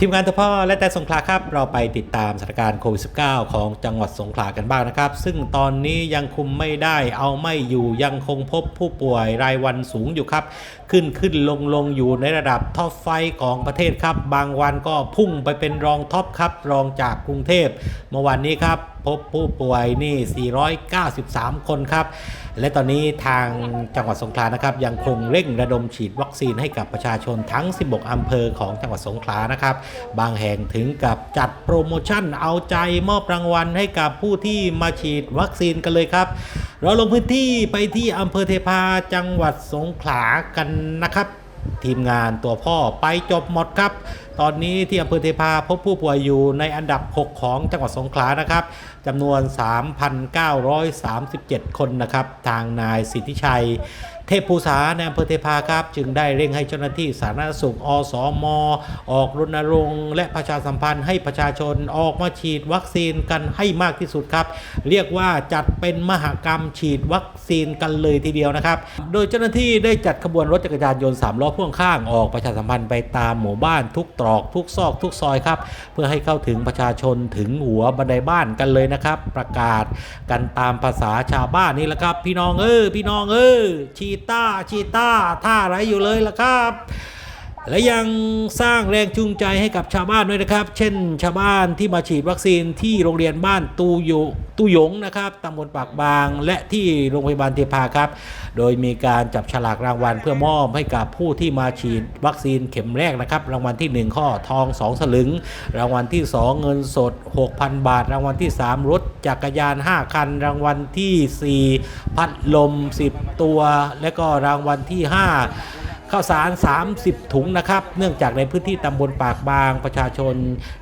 ทีมงานทพ่อและแต่สงขลาครับ เราไปติดตามสถานการณ์โควิด -19 ของจังหวัดสงขลากันบ้างนะครับ ซึ่งตอนนี้ยังคุมไม่ได้ เอาไม่อยู่ยังคงพบผู้ป่วยรายวันสูงอยู่ครับ ขึ้นขึ้นลงลงอยู่ในระดับท็อปไฟของประเทศครับ บางวันก็พุ่งไปเป็นรองท็อปครับ รองจากกรุงเทพเมื่อวานนี้ครับ พบผู้ป่วยนี่ 493 คนครับ และตอนนี้ทางจังหวัดสงขลานะครับ ยังคงเร่งระดมฉีดวัคซีนให้กับประชาชนทั้ง 16 อำเภอของจังหวัดสงขลานะครับ บางแห่งถึงกับจัดโปรโมชั่นเอาใจมอบรางวัลให้กับผู้ที่มาฉีดวัคซีนกันเลยครับ เราลงพื้นที่ไปที่อำเภอเทพาจังหวัดสงขลากันนะครับ ทีมงานตัวพ่อไปจบหมดครับ ตอนนี้ที่อำเภอเทพาพบผู้ป่วยอยู่ในอันดับ 6 ของจังหวัดสงขลานะครับจำนวน 3,937 คนนะครับ ทางนายสิทธิชัย เทพภูษาในอำเภอเทพาครับ จึงได้เร่งให้เจ้าหน้าที่สาธารณสุขอสมออกรณรงค์และประชาสัมพันธ์ให้ประชาชนออกมาฉีดวัคซีนกันให้มากที่สุดครับ เรียกว่าจัดเป็นมหกรรมฉีดวัคซีนกันเลยทีเดียวนะครับ โดยเจ้าหน้าที่ได้จัดขบวนรถจักรยานยนต์สามล้อพ่วงข้างออกประชาสัมพันธ์ไปตามหมู่บ้านทุกตรอกทุกซอกทุกซอยครับ เพื่อให้เข้าถึงประชาชนถึงหัวบันไดบ้านกันเลยนะครับ ประกาศกันตามภาษาชาวบ้านนี่แหละครับ พี่น้องเออพี่น้องเออชีต้าชีต้าท่าอะไรอยู่เลยล่ะครับ และยังสร้างแรงจูงใจให้กับชาวบ้านด้วยนะครับ เช่น ชาวบ้านที่มาฉีดวัคซีนที่โรงเรียนบ้านตูยตูยงนะครับตำบลปากบาง และที่โรงพยาบาลเทพาครับ โดยมีการจับฉลากรางวัลเพื่อมอบให้กับผู้ที่มาฉีดวัคซีนเข็มแรกนะครับ รางวัลที่ 1 ข้อทอง 2 สลึง รางวัลที่ 2 เงินสด 6,000 บาท รางวัลที่ 3 รถจักรยาน 5 คัน รางวัลทีสี่4 พัดลม 10 ตัว และก็รางวัลที่ 5 ข้าวสาร 30 ถุงนะครับ เนื่องจากในพื้นที่ตำบลปากบางประชาชน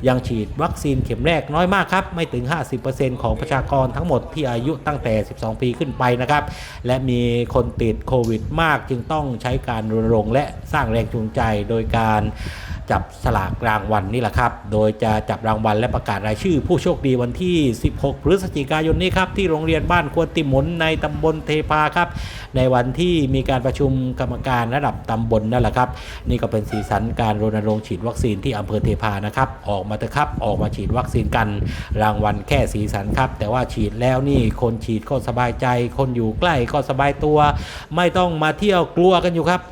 ยังฉีดวัคซีนเข็มแรกน้อยมากครับ ไม่ถึง 50%ของประชากรทั้งหมดที่อายุตั้งแต่ 12 ปีขึ้นไปนะครับ และมีคนติดโควิดมากจึงต้องใช้การรณรงค์และสร้างแรงจูงใจโดยการ จับสลากรางวัลนี่แหละครับ โดยจะจับรางวัลและประกาศรายชื่อ ผู้โชคดีวันที่ 16 พฤศจิกายนนี้ครับที่โรงเรียนบ้านควนติมนในตำบลเทพาครับ ในวันที่มีการประชุมกรรมการระดับตำบลนั่นแหละครับ นี่ก็เป็นสีสันการรณรงค์ฉีดวัคซีนที่อำเภอเทพานะครับ ออกมาเถอะครับ ออกมาฉีดวัคซีนกัน รางวัลแค่สีสันครับ แต่ว่าฉีดแล้วนี่คนฉีดก็สบายใจ คนอยู่ใกล้ก็สบายตัว ไม่ต้องมาเที่ยวกลัวกันอยู่ครับ